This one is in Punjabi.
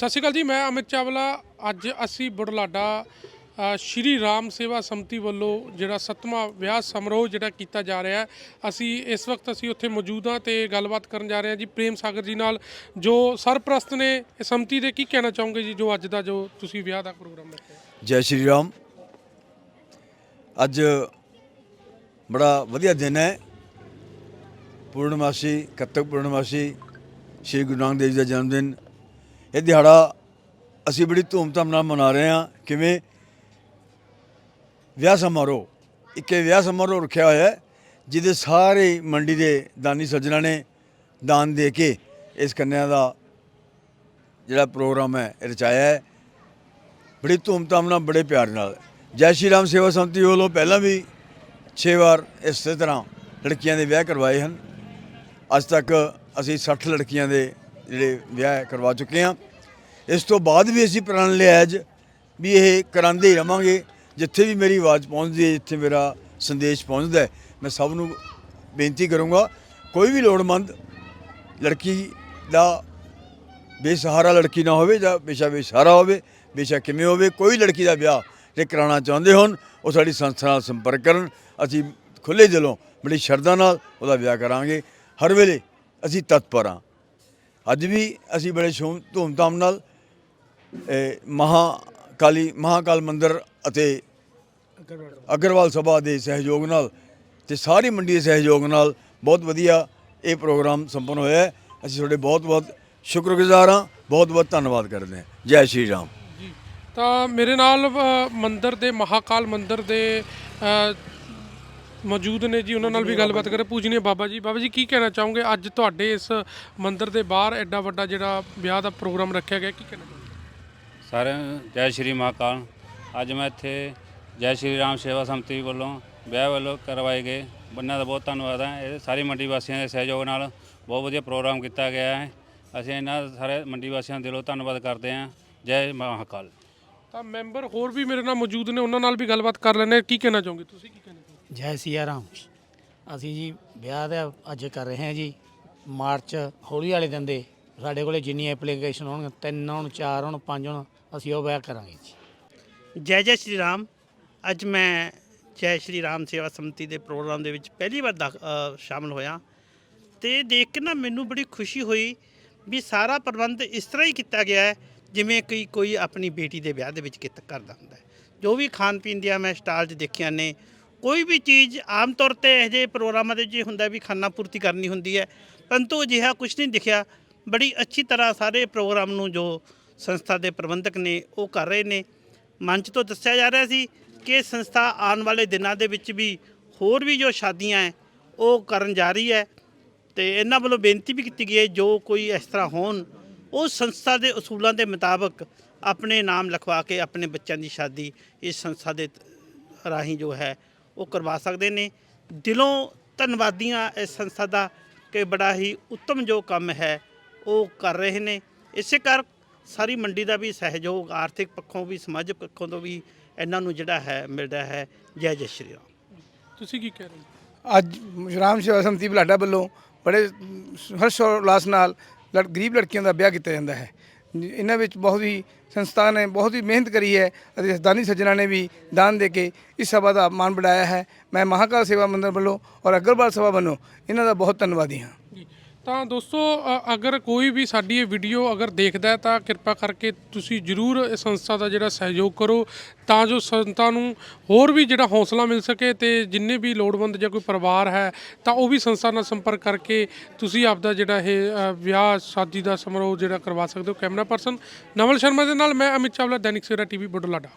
ਸਤਿ ਸ਼੍ਰੀ ਅਕਾਲ ਜੀ, ਮੈਂ ਅਮਿਤ ਚਾਵਲਾ। ਅੱਜ ਅਸੀਂ ਬੁਢਲਾਡਾ ਸ਼੍ਰੀ ਰਾਮ ਸੇਵਾ ਸੰਮਤੀ ਵੱਲੋਂ ਜਿਹੜਾ ਸੱਤਵਾਂ ਵਿਆਹ ਸਮਾਰੋਹ ਜਿਹੜਾ ਕੀਤਾ ਜਾ ਰਿਹਾ ਅਸੀਂ ਇਸ ਵਕਤ ਅਸੀਂ ਉੱਥੇ ਮੌਜੂਦ ਹਾਂ ਤੇ ਗੱਲਬਾਤ ਕਰਨ ਜਾ ਰਹੇ ਹਾਂ ਜੀ ਪ੍ਰੇਮ ਸਾਗਰ ਜੀ ਨਾਲ, ਜੋ ਸਰਪ੍ਰਸਤ ਨੇ ਇਸ ਸੰਮਤੀ ਦੇ ਕੀ ਕਹਿਣਾ ਚਾਹੋਗੇ ਜੀ, ਜੋ ਅੱਜ ਦਾ ਜੋ ਤੁਸੀਂ ਵਿਆਹ ਦਾ ਪ੍ਰੋਗਰਾਮ ਰੱਖਿਆ? ਜੈ ਸ਼੍ਰੀ ਰਾਮ। ਅੱਜ ਬੜਾ ਵਧੀਆ ਦਿਨ ਹੈ। ਪੂਰਨਮਾਸੀ, ਕੱਤਕ ਪੂਰਨਮਾਸੀ, ਸ਼੍ਰੀ ਗੁਰੂ ਨਾਨਕ ਦੇਵ ਜੀ ਦਾ ਜਨਮ ਦਿਨ ਇਹ ਦਿਹਾੜਾ ਅਸੀਂ ਬੜੀ ਧੂਮਧਾਮ ਨਾਲ ਮਨਾ ਰਹੇ ਹਾਂ। ਕਿਵੇਂ? ਵਿਆਹ ਸਮਾਰੋਹ। ਇੱਕ ਵਿਆਹ ਸਮਾਰੋਹ ਰੱਖਿਆ ਹੋਇਆ ਹੈ, ਜਿਹਦੇ ਸਾਰੇ ਮੰਡੀ ਦੇ ਦਾਨੀ ਸੱਜਣਾ ਨੇ ਦਾਨ ਦੇ ਕੇ ਇਸ ਕੰਨਿਆ ਦਾ ਜਿਹੜਾ ਪ੍ਰੋਗਰਾਮ ਹੈ, ਇਹ ਰਚਾਇਆ ਹੈ। ਬੜੀ ਧੂਮਧਾਮ ਨਾਲ, ਬੜੇ ਪਿਆਰ ਨਾਲ। ਜੈ ਸ਼੍ਰੀ ਰਾਮ ਸੇਵਾ ਸੰਮਤੀ ਵੱਲੋਂ ਪਹਿਲਾਂ ਵੀ 6 ਵਾਰ ਇਸੇ ਤਰ੍ਹਾਂ ਲੜਕੀਆਂ ਦੇ ਵਿਆਹ ਕਰਵਾਏ ਹਨ। ਅੱਜ ਤੱਕ ਅਸੀਂ 60 ਲੜਕੀਆਂ ਦੇ ਜਿਹੜੇ ਵਿਆਹ ਕਰਵਾ ਚੁੱਕੇ ਹਾਂ। ਇਸ ਤੋਂ ਬਾਅਦ ਵੀ ਅਸੀਂ ਪ੍ਰਣ ਲਿਆ ਅੱਜ ਵੀ ਇਹ ਕਰਾਂਦੇ ਹੀ ਰਵਾਂਗੇ। ਜਿੱਥੇ ਵੀ ਮੇਰੀ ਆਵਾਜ਼ ਪਹੁੰਚਦੀ ਹੈ, ਜਿੱਥੇ ਮੇਰਾ ਸੰਦੇਸ਼ ਪਹੁੰਚਦਾ ਹੈ, ਮੈਂ ਸਭ ਨੂੰ ਬੇਨਤੀ ਕਰੂੰਗਾ, ਕੋਈ ਵੀ ਲੋੜਵੰਦ ਲੜਕੀ ਦਾ ਬੇਸਹਾਰਾ ਲੜਕੀ ਨਾ ਹੋਵੇ ਜਾਂ ਬੇਸ਼ਾ ਬੇਸਹਾਰਾ ਹੋਵੇ, ਬੇਸ਼ਾ ਕਿਵੇਂ ਹੋਵੇ, ਕੋਈ ਲੜਕੀ ਦਾ ਵਿਆਹ ਜੇ ਕਰਾਉਣਾ ਚਾਹੁੰਦੇ ਹੋਣ, ਉਹ ਸਾਡੀ ਸੰਸਥਾ ਨਾਲ ਸੰਪਰਕ ਕਰਨ। ਅਸੀਂ ਖੁੱਲੇ ਦਿਲੋਂ, ਬੜੀ ਸ਼ਰਧਾ ਨਾਲ ਉਹਦਾ ਵਿਆਹ ਕਰਾਂਗੇ। ਹਰ ਵੇਲੇ ਅਸੀਂ ਤਤਪਰ ਹਾਂ। ਅੱਜ ਵੀ ਅਸੀਂ ਬੜੇ ਸ਼ੋਮ ਧੂਮਧਾਮ ਨਾਲ ਇਹ ਮਹਾ ਕਾਲੀ ਮਹਾਕਾਲ ਮੰਦਿਰ ਅਤੇ ਅਗਰਵਾਲ ਸਭਾ ਦੇ ਸਹਿਯੋਗ ਨਾਲ ਤੇ ਸਾਰੀ ਮੰਡੀ ਦੇ ਸਹਿਯੋਗ ਨਾਲ ਬਹੁਤ ਵਧੀਆ ਇਹ ਪ੍ਰੋਗਰਾਮ ਸੰਪੰਨ ਹੋਇਆ ਹੈ। ਅਸੀਂ ਤੁਹਾਡੇ ਬਹੁਤ ਬਹੁਤ ਸ਼ੁਕਰਗੁਜ਼ਾਰ ਹਾਂ ਬਹੁਤ ਬਹੁਤ ਧੰਨਵਾਦ ਕਰਦੇ ਹਾਂ। ਜੈ ਸ਼੍ਰੀ ਰਾਮ। ਜੀ ਤਾਂ ਮੇਰੇ ਨਾਲ ਅ, ਮੰਦਿਰ ਦੇ ਮਹਾਕਾਲ ਮੰਦਿਰ ਦੇ ਮੌਜੂਦ ਨੇ ਜੀ ਉਹਨਾਂ ਨਾਲ ਵੀ ਗੱਲਬਾਤ ਕਰੇ। ਪੂਜਨੀਏ ਬਾਬਾ ਜੀ। ਬਾਬਾ ਜੀ ਕੀ ਕਹਿਣਾ ਚਾਹੋਗੇ? ਅੱਜ ਤੁਹਾਡੇ ਇਸ ਮੰਦਿਰ ਦੇ ਬਾਹਰ ਐਡਾ ਵੱਡਾ ਜਿਹੜਾ ਵਿਆਹ ਦਾ ਪ੍ਰੋਗਰਾਮ ਰੱਖਿਆ ਗਿਆ ਕੀ ਕਹਿਣਾ ਚਾਹੋਗੇ? ਸਾਰਿਆਂ ਨੂੰ ਜੈ ਸ਼੍ਰੀ ਮਹਾਕਾਲ ਅੱਜ ਮੈਂ ਇੱਥੇ ਜੈ ਸ਼੍ਰੀ ਰਾਮ ਸੇਵਾ ਸੰਮਤੀ ਵੱਲੋਂ ਵਿਆਹ ਵੱਲੋਂ ਕਰਵਾਏ ਗਏ। ਬੰਨਿਆਂ ਦਾ ਬਹੁਤ ਧੰਨਵਾਦ ਹੈ। ਇਹ ਸਾਰੀ ਮੰਡੀ ਵਾਸੀਆਂ ਦੇ ਸਹਿਯੋਗ ਨਾਲ ਬਹੁਤ ਵਧੀਆ ਪ੍ਰੋਗਰਾਮ ਕੀਤਾ ਗਿਆ ਹੈ। ਅਸੀਂ ਇਹਨਾਂ ਸਾਰੇ ਮੰਡੀ ਵਾਸੀਆਂ ਦਾ ਦਿਲੋਂ ਧੰਨਵਾਦ ਕਰਦੇ ਹਾਂ। ਜੈ ਮਹਾਕਾਲ। ਤਾਂ ਮੈਂਬਰ ਹੋਰ ਵੀ ਮੇਰੇ ਨਾਲ ਮੌਜੂਦ ਨੇ ਉਹਨਾਂ ਨਾਲ ਵੀ ਗੱਲਬਾਤ ਕਰ ਲੈਣੇ। ਕੀ ਕਹਿਣਾ ਚਾਹੋਗੇ ਤੁਸੀਂ? ਕੀ ਕਹਿਣਾ ਜੈ ਸਿਆ ਰਾਮ। ਅਸੀਂ ਜੀ ਵਿਆਹ ਦਾ ਅੱਜ ਕਰ ਰਹੇ ਹਾਂ ਜੀ ਮਾਰਚ ਹੋਲੀ ਵਾਲੇ ਦਿਨ ਦੇ। ਸਾਡੇ ਕੋਲੇ ਜਿੰਨੀ ਐਪਲੀਕੇਸ਼ਨ ਹੋਣ ਤਿੰਨ ਹੋਣ ਚਾਰ ਹੋਣ ਪੰਜ ਹੋਣ ਅਸੀਂ ਉਹ ਵਿਆਹ ਕਰਾਂਗੇ ਜੀ। ਜੈ ਜੈ ਸ਼੍ਰੀ ਰਾਮ। ਅੱਜ ਮੈਂ ਜੈ ਸ਼੍ਰੀ ਰਾਮ ਸੇਵਾ ਸਮਿਤੀ ਦੇ ਪ੍ਰੋਗਰਾਮ ਦੇ ਵਿੱਚ ਪਹਿਲੀ ਵਾਰ ਦਾਖ- ਅ, ਸ਼ਾਮਲ ਹੋਇਆ। ਤੇ ਦੇਖ ਕੇ ਨਾ ਮੈਨੂੰ ਬੜੀ ਖੁਸ਼ੀ ਹੋਈ ਵੀ ਸਾਰਾ ਪ੍ਰਬੰਧ ਇਸ ਤਰ੍ਹਾਂ ਹੀ ਕੀਤਾ ਗਿਆ ਹੈ ਜਿਵੇਂ ਕਿ ਕੋਈ ਆਪਣੀ ਬੇਟੀ ਦੇ ਵਿਆਹ ਦੇ ਵਿੱਚ ਕਿਤ ਕਰਦਾ ਹੁੰਦਾ ਜੋ ਵੀ ਖਾਣ ਪੀਣ ਦੀਆਂ ਮੈਂ ਸਟਾਲ 'ਚ ਦੇਖੀਆਂ ਨੇ ਕੋਈ ਵੀ ਚੀਜ਼ ਆਮ ਤੌਰ ਤੇ ਇਹੋ ਜਿਹੇ ਪ੍ਰੋਗਰਾਮਾਂ ਦੇ ਵਿੱਚ ਹੁੰਦਾ ਵੀ ਖਾਣਾ ਪੂਰਤੀ ਕਰਨੀ ਹੁੰਦੀ ਹੈ, ਪਰੰਤੂ ਅਜਿਹਾ ਕੁਝ ਨਹੀਂ ਦਿਖਿਆ। ਬੜੀ ਅੱਛੀ ਤਰ੍ਹਾਂ ਸਾਰੇ ਪ੍ਰੋਗਰਾਮ ਨੂੰ ਜੋ ਸੰਸਥਾ ਦੇ ਪ੍ਰਬੰਧਕ ਨੇ, ਉਹ ਕਰ ਰਹੇ ਨੇ। ਮੰਚ ਤੋਂ ਦੱਸਿਆ ਜਾ ਰਿਹਾ ਸੀ ਕਿ ਇਹ ਸੰਸਥਾ ਆਉਣ ਵਾਲੇ ਦਿਨਾਂ ਦੇ ਵਿੱਚ ਵੀ ਹੋਰ ਵੀ ਜੋ ਸ਼ਾਦੀਆਂ ਹੈ, ਉਹ ਕਰਨ ਜਾ ਰਹੀ ਹੈ ਤੇ ਇਹਨਾਂ ਵੱਲੋਂ ਬੇਨਤੀ ਵੀ ਕੀਤੀ ਗਈ ਹੈ, ਜੋ ਕੋਈ ਇਸ ਤਰ੍ਹਾਂ ਹੋਣ, ਉਹ ਸੰਸਥਾ ਦੇ ਅਸੂਲਾਂ ਦੇ ਮੁਤਾਬਕ ਆਪਣੇ ਨਾਮ ਲਿਖਵਾ ਕੇ ਆਪਣੇ ਬੱਚਿਆਂ ਦੀ ਸ਼ਾਦੀ ਇਸ ਸੰਸਥਾ ਦੇ ਰਾਹੀਂ ਜੋ ਹੈ ਉਹ ਕਰਵਾ ਸਕਦੇ ਨੇ। ਦਿਲੋਂ ਧੰਨਵਾਦੀਆਂ ਇਸ ਸੰਸਥਾ ਦਾ ਕਿ ਬੜਾ ਹੀ ਉੱਤਮ ਜੋ ਕੰਮ ਹੈ ਉਹ ਕਰ ਰਹੇ ਨੇ। ਇਸੇ ਕਰ ਸਾਰੀ ਮੰਡੀ ਦਾ ਵੀ ਸਹਿਯੋਗ ਆਰਥਿਕ ਪੱਖੋਂ ਵੀ ਸਮਾਜਿਕ ਪੱਖੋਂ ਤੋਂ ਵੀ ਇਹਨਾਂ ਨੂੰ ਜਿਹੜਾ ਹੈ ਮਿਲਦਾ ਹੈ। ਜੈ ਜੈ ਸ਼੍ਰੀ ਰਾਮ। ਤੁਸੀਂ ਕੀ ਕਹਿ ਰਹੇ ਹੋ? ਅੱਜ ਰਾਮ ਸੇਵਾ ਸੰਮਤੀ ਬਲਾਡਾ ਵੱਲੋਂ ਬੜੇ ਹਰਸ਼ ਉਲਾਸ ਨਾਲ ਲੜ ਗਰੀਬ ਲੜਕੀਆਂ ਦਾ ਵਿਆਹ ਕੀਤਾ ਜਾਂਦਾ ਹੈ। ਇਹਨਾਂ ਵਿੱਚ ਬਹੁਤ ਹੀ ਸੰਸਥਾ ਨੇ, ਬਹੁਤ ਹੀ ਮਿਹਨਤ ਕਰੀ ਹੈ ਅਤੇ ਦਾਨੀ ਸੱਜਣਾ ਨੇ ਵੀ ਦਾਨ ਦੇ ਕੇ ਇਸ ਸਭਾ ਦਾ ਮਾਣ ਵਧਾਇਆ ਹੈ। ਮੈਂ ਮਹਾਕਾਲ ਸੇਵਾ ਮੰਦਰ ਵੱਲੋਂ ਔਰ ਅਗਰਵਾਲ ਸਭਾ ਵੱਲੋਂ ਇਹਨਾਂ ਦਾ ਬਹੁਤ ਧੰਨਵਾਦੀ ਹਾਂ। ਤਾਂ ਦੋਸਤੋ ਅ- ਅਗਰ ਕੋਈ ਵੀ ਸਾਡੀ ਇਹ ਵੀਡੀਓ ਅਗਰ ਦੇਖਦਾ ਹੈ ਤਾਂ ਕਿਰਪਾ ਕਰਕੇ ਤੁਸੀਂ ਜਰੂਰ ਇਸ ਸੰਸਥਾ ਦਾ ਜਿਹੜਾ ਸਹਿਯੋਗ ਕਰੋ ਤਾਂ ਜੋ ਸੰਸਥਾ ਨੂੰ ਹੋਰ ਵੀ ਜਿਹੜਾ ਹੌਸਲਾ ਮਿਲ ਸਕੇ ਤੇ ਜਿੰਨੇ ਵੀ ਲੋੜਵੰਦ ਜਾਂ ਕੋਈ ਪਰਿਵਾਰ ਹੈ ਤਾਂ ਉਹ ਵੀ ਸੰਸਥਾ ਨਾਲ ਸੰਪਰਕ ਕਰਕੇ ਤੁਸੀਂ ਆਪਦਾ ਜਿਹੜਾ ਇਹ ਅ, ਵਿਆਹ ਸ਼ਾਦੀ ਦਾ ਸਮਾਰੋਹ ਜਿਹੜਾ ਕਰਵਾ ਸਕਦੇ ਹੋ ਕੈਮਰਾ ਪਰਸਨ ਨਵਲ ਸ਼ਰਮਾ ਦੇ ਨਾਲ ਮੈਂ ਅਮਿਤ ਚਾਵਲਾ ਦੈਨਿਕ ਸਵੇਰਾ ਟੀਵੀ ਬੁਢਲਾਡਾ।